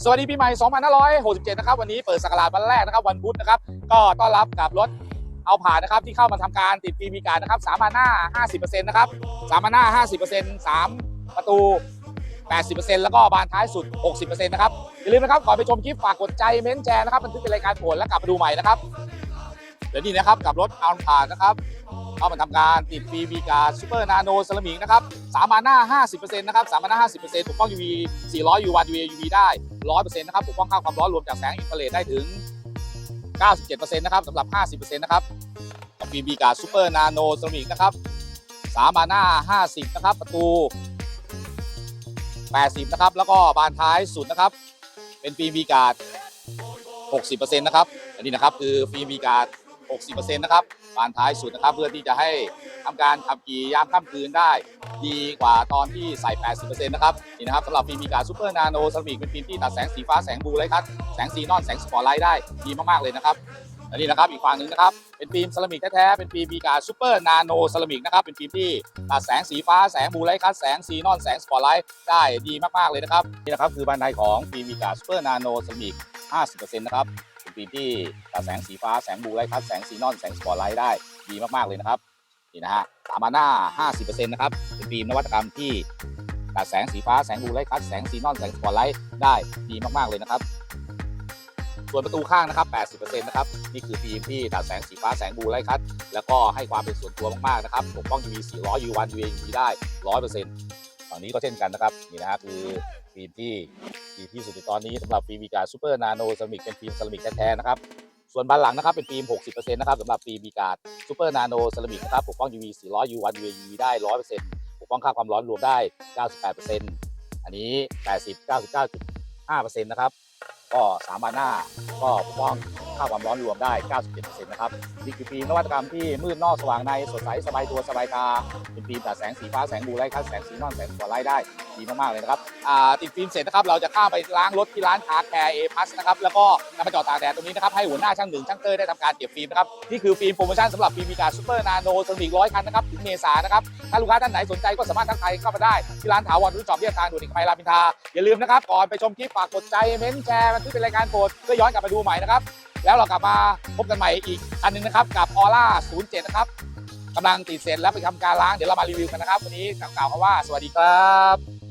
สวัสดีปีใหม่ 2567 นะครับ วันนี้เปิดสักราชวันแรกนะครับวันพุธนะครับ ก็ต้อนรับกับรถเอาผ่านนะครับที่เข้ามาทำการติดฟรีมีการนะครับสามมาหน้า50%นะครับสามมาหน้า50% 3ประตู80%แล้วก็บานท้ายสุด60%นะครับอย่าลืมนะครับก่อนไปชมคลิปฝากกดใจเม้นต์แชร์นะครับบันทึกเป็นรายการโปรดแล้วกลับมาดูใหม่นะครับเดี๋ยวนี้นะครับกับรถเอาผ่านนะครับ เข้ามาทำการติดฟรีมีการซูเปอร์นาโนเซรามิกนะครับสามมาหน้า 50%นะครับสามมาหน้า 50%ปกป้อง UV 400 UV UV UV ได้ 100%นะครับปกป้องค่าความร้อนรวมจากแสงอินฟราเรดได้ถึง 97%นะครับสำหรับ 50%นะครับกับฟรีมีการซูเปอร์นาโนเซรามิกนะครับสามมาหน้า 50 นะครับ ประตู 80 นะครับ แล้วก็บานท้ายสุดนะครับ เป็นฟรีมีการ60%นะครับอันนี้นะครับคือฟรีมีการ 60%นะครับบานท้ายสุดนะครับ เพื่อที่จะให้ทำการขับขี่ยามค่ำคืนได้ ดีกว่าตอนที่ใส่ 80%นะครับนี่นะครับสำหรับฟิล์มมีการซูเปอร์นาโนเซรามิกเป็นฟิล์มที่ตัดแสงสีฟ้าแสงบลูไลท์คัทแสงซีนอนแสงสปอร์ไลท์ได้ดีมากๆเลยนะครับและนี่นะครับอีกฝั่งหนึ่งนะครับเป็นฟิล์มเซรามิกแท้ๆเป็นฟิล์มมีการซูเปอร์นาโนเซรามิกนะครับเป็นฟิล์มที่ตัดแสงสีฟ้าแสงบลูไลท์คัทแสงซีนอนแสงสปอร์ไลท์ได้ดีมากๆเลยนะครับนี่นะครับคือบันไดของฟิล์มมีการซูเปอร์นาโนเซรามิก50%นะครับ ป็นฟิล์มที่ตัดแสงสีฟ้าแสงบลูไลท์คัทแสงซีนอนแสงสปอร์ไลท์ได้ดีมากๆเลยนะครับนี่นะฮะสามมาหน้า50%นะครับเป็นฟิล์มนวัตกรรมที่ตัดแสงสีฟ้าแสงบลูไลท์คัทแสงซีนอนแสงสปอตไลท์ได้ดีมากๆเลยนะครับส่วนประตูข้างนะครับ 80%นะครับ นี่คือฟิล์มที่ตัดแสงสีฟ้าแสงบลูไลท์คัทแล้วก็ให้ความเป็นส่วนตัวมาก ๆ นะครับ ปกป้อง UV 400 U1 UV UV ได้ 100%ฝั่งนี้ก็เช่นกันนะครับ นี่นะฮะคือฟิล์มที่ ดีที่สุดในตอนนี้สำหรับฟิล์มวีการซูเปอร์นาโนเซรามิกเป็นฟิล์มเซรามิกแท้ๆนะครับส่วนบานหลังนะครับเป็นฟิล์ม 60%นะครับสำหรับฟิล์มวีการซูเปอร์นาโนเซรามิกนะครับปกป้อง UV 400 U1 UV UV ได้ 100%ปกป้องค่าความร้อนรวมได้ 98%อันนี้ 80 99.5%นะครับก็สามบานหน้าก็ปกป้อง ค่าความร้อนรวมได้ 97%นะครับนี่คือฟิล์มนวัตกรรมที่มืดนอกสว่างในสดใสสบายตัวสบายตาเป็นฟิล์มตัดแสงสีฟ้าแสงบูไลท์คัทแสงซีนอนแสงสปอไลท์ได้ดีมากๆเลยนะครับอ่าติดฟิล์มเสร็จนะครับเราจะข้ามไปล้างรถที่ร้านคาร์แคร์เอพัสนะครับแล้วก็นำมาจอดตากแดดตรงนี้นะครับให้หัวหน้าช่างหนึ่งช่างเตอร์ได้ทำการเก็บฟิล์มนะครับนี่คือฟิล์มโปรโมชั่นสำหรับฟิล์มมีการซูเปอร์นาโนสมิกร้อยคันนะครับถึงเมษานะครับถ้าลูกค้าท่านไหนสนใจก็สามารถทักทายเข้ามาได้ที่ร้านถาวรรุ่นจอบเรียบทางด่วนเอกมัยรามอินทราอย่าลืมนะครับก่อนไปชมคลิปฝากกดใจเม้นแชร์มันที่เป็นรายการโปรดเพื่อย้อนกลับมาดูใหม่นะครับ แล้วเรากลับมาพบกันใหม่อีกอันหนึงนะครับ กับออร่า07 นะครับกำลังติดเสร็จแล้วไปทำการล้างเดี๋ยวเรามารีวิวกันนะครับ วันนี้กล่าวคำว่าสวัสดีครับ